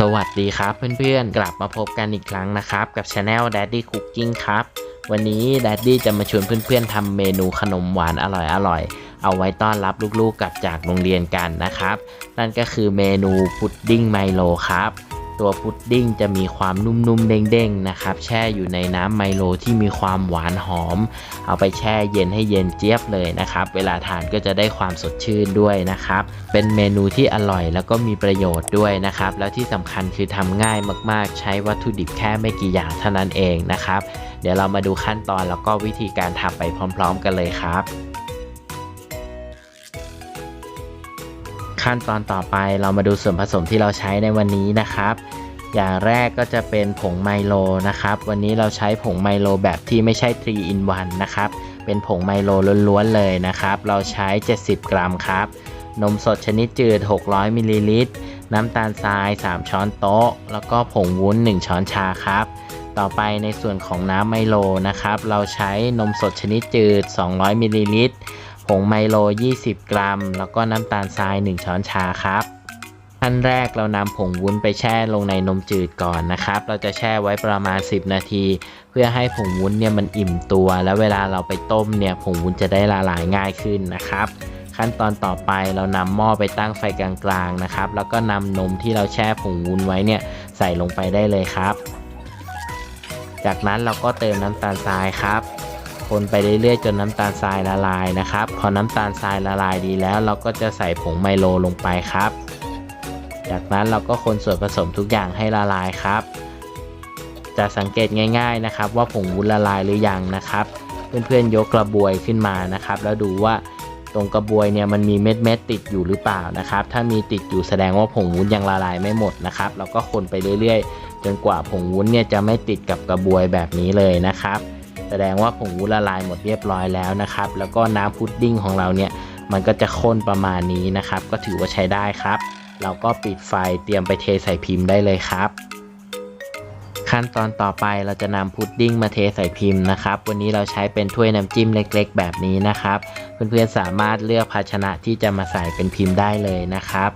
สวัสดีครับเพื่อนๆ กลับมาพบกันอีกครั้งนะครับ กับช anel Daddy Cooking ครับ วันนี้ Daddy จะมาชวนเพื่อนๆทำเมนูขนมหวานอร่อยๆ เอาไว้ต้อนรับลูกๆกลับจากโรงเรียนกันนะครับ นั่นก็คือเมนูพุดดิ้งไมโลครับ ตัวพุดดิ้งจะมีความนุ่มๆ เด้งๆ นะครับ แช่อยู่ในน้ำไมโลที่มีความหวานหอม เอาไปแช่เย็นให้เย็นเจี๊ยบเลยนะครับ เวลาทานก็จะได้ความสดชื่นด้วยนะครับ เป็นเมนูที่อร่อยแล้วก็มีประโยชน์ด้วยนะครับ แล้วที่สำคัญคือทำง่ายมากๆ ใช้วัตถุดิบแค่ไม่กี่อย่างเท่านั้นเองนะครับ เดี๋ยวเรามาดูขั้นตอนแล้วก็วิธีการทำไปพร้อม ๆ กันเลยครับ ขั้นตอนต่อไปเรามาดูส่วนผสมที่เราใช้ในวันนี้นะครับ อย่างแรกก็จะเป็นผงไมโลนะครับ วันนี้เราใช้ผงไมโลแบบที่ไม่ใช่3 in 1นะครับ เป็นผงไมโลล้วนๆเลยนะครับ เราใช้ 70 กรัมครับ นมสดชนิดจืด 600มิลลิลิตร น้ำตาลทราย 3 ช้อนโต๊ะ แล้วก็ผงวุ้น 1 ช้อนชาครับ ต่อไปในส่วนของน้ำไมโลนะครับ เราใช้นมสดชนิดจืด 200มิลลิลิตร ผงไมโล 20 กรัม แล้วก็น้ำตาลทราย 1 ช้อนชาครับขั้นแรกเรานำผงวุ้นไปแช่ลงในนมจืดก่อนนะครับ เราจะแช่ไว้ประมาณ 10 นาที เพื่อให้ผงวุ้นเนี่ยมันอิ่มตัว แล้วเวลาเราไปต้มเนี่ยผงวุ้นจะได้ละลายง่ายขึ้นนะครับ ขั้นตอนต่อไปเรานำหม้อไปตั้งไฟกลางๆนะครับ แล้วก็นำนมที่เราแช่ผงวุ้นไว้เนี่ยใส่ลงไปได้เลยครับ จากนั้นเราก็เติมน้ำตาลทรายครับ คนไปเรื่อยๆจนน้ำตาลทรายละลายนะครับ พอน้ำตาลทรายละลายดีแล้ว เราก็จะใส่ผงไมโลลงไปครับ จากนั้นเราก็คนส่วนผสมทุกอย่างให้ละลายครับ จะสังเกตง่ายๆนะครับ ว่าผงวุ้นละลายหรือยังนะครับ เพื่อนๆยกกระบวยขึ้นมานะครับ แล้วดูว่าตรงกระบวยเนี่ยมันมีเม็ดเม็ดๆติดอยู่หรือเปล่านะครับ ถ้ามีติดอยู่แสดงว่าผงวุ้นยังละลายไม่หมดนะครับ เราก็คนไปเรื่อยๆ จนกว่าผงวุ้นเนี่ยจะไม่ติดกับกระบวยแบบนี้เลยนะครับ แสดงว่าผงวุ้นละลายหมดเรียบร้อยแล้วนะครับ แล้วก็น้ำพุดดิ้งของเราเนี่ยมันก็จะข้นประมาณนี้นะครับ ก็ถือว่าใช้ได้ครับ เราก็ปิดไฟเตรียมไปเทใส่พิมพ์ได้เลยครับ ขั้นตอนต่อไปเราจะนำพุดดิ้งมาเทใส่พิมพ์นะครับ วันนี้เราใช้เป็นถ้วยน้ำจิ้มเล็กๆ แบบนี้นะครับ เพื่อนๆสามารถเลือกภาชนะที่จะมาใส่เป็นพิมพ์ได้เลยนะครับ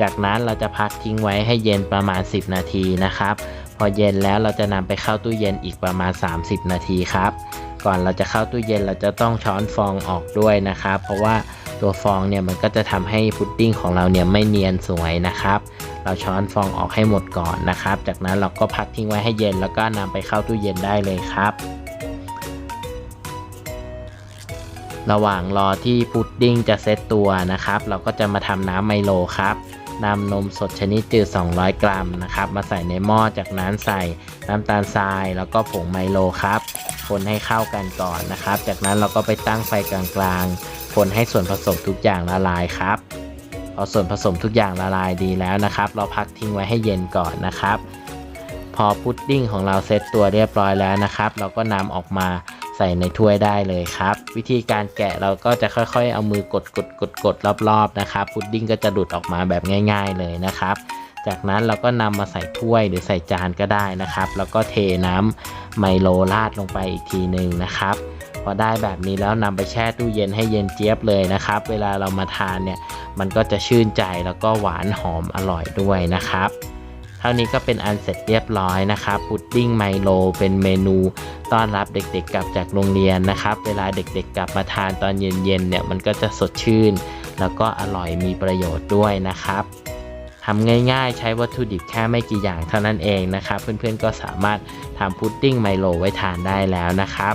จากนั้นเราจะพักทิ้งไว้ให้เย็นประมาณ 10 นาทีนะครับ อเย็นแล้วเราจะนำไปเข้าตู้เย็นอีกประมาณ 30 นาทีครับ ก่อนเราจะเข้าตู้เย็นเราจะต้องช้อนฟองออกด้วยนะครับ เพราะว่าตัวฟองเนี่ยมันก็จะทำให้พุดดิ้งของเราเนี่ยไม่เนียนสวยนะครับ เราช้อนฟองออกให้หมดก่อนนะครับ จากนั้นเราก็พักทิ้งไว้ให้เย็นแล้วก็นำไปเข้าตู้เย็นได้เลยครับระหว่างรอที่พุดดิ้งจะเซตตัวนะครับ เราก็จะมาทำน้ำไมโลครับ นำนมสดชนิดจืด 200 กรัมนะครับ มาใส่ในหม้อจากนั้นใส่น้ำตาลทราย แล้วก็ผงไมโลครับ คนให้เข้ากันก่อนนะครับ จากนั้นเราก็ไปตั้งไฟกลางๆ คนให้ส่วนผสมทุกอย่างละลายครับพอส่วนผสมทุกอย่างละลายดีแล้วนะครับ เราพักทิ้งไว้ให้เย็นก่อนนะครับ พอพุดดิ้งของเราเซตตัวเรียบร้อยแล้วนะครับ เราก็นำออกมา ใส่ในถ้วยได้เลยครับ วิธีการแกะเราก็จะค่อยๆ เอามือกดกดกดกดรอบๆนะครับ พุดดิ้งก็จะดุดออกมาแบบง่าย ๆเลยนะครับ จากนั้นเราก็นำมาใส่ถ้วยหรือใส่จานก็ได้นะครับ แล้วก็เทน้ำไมโลราดลงไปอีกทีหนึ่งนะครับพอได้แบบนี้แล้วนำไปแช่ตู้เย็นให้เย็นเจี๊ยบเลยนะครับ เวลาเรามาทานเนี่ยมันก็จะชื่นใจแล้วก็หวานหอมอร่อยด้วยนะครับ เท่านี้ก็เป็นอันเสร็จเรียบร้อยนะครับพุดดิ้งไมโลเป็นเมนูต้อนรับเด็กๆกลับจากโรงเรียนนะครับ เวลาเด็กๆกลับมาทานตอนเย็นๆเนี่ยมันก็จะสดชื่น แล้วก็อร่อยมีประโยชน์ด้วยนะครับทำง่ายๆ ใช้วัตถุดิบแค่ไม่กี่อย่างเท่านั้นเองนะครับ เพื่อนๆก็สามารถทำพุดดิ้งไมโลไว้ทานได้แล้วนะครับ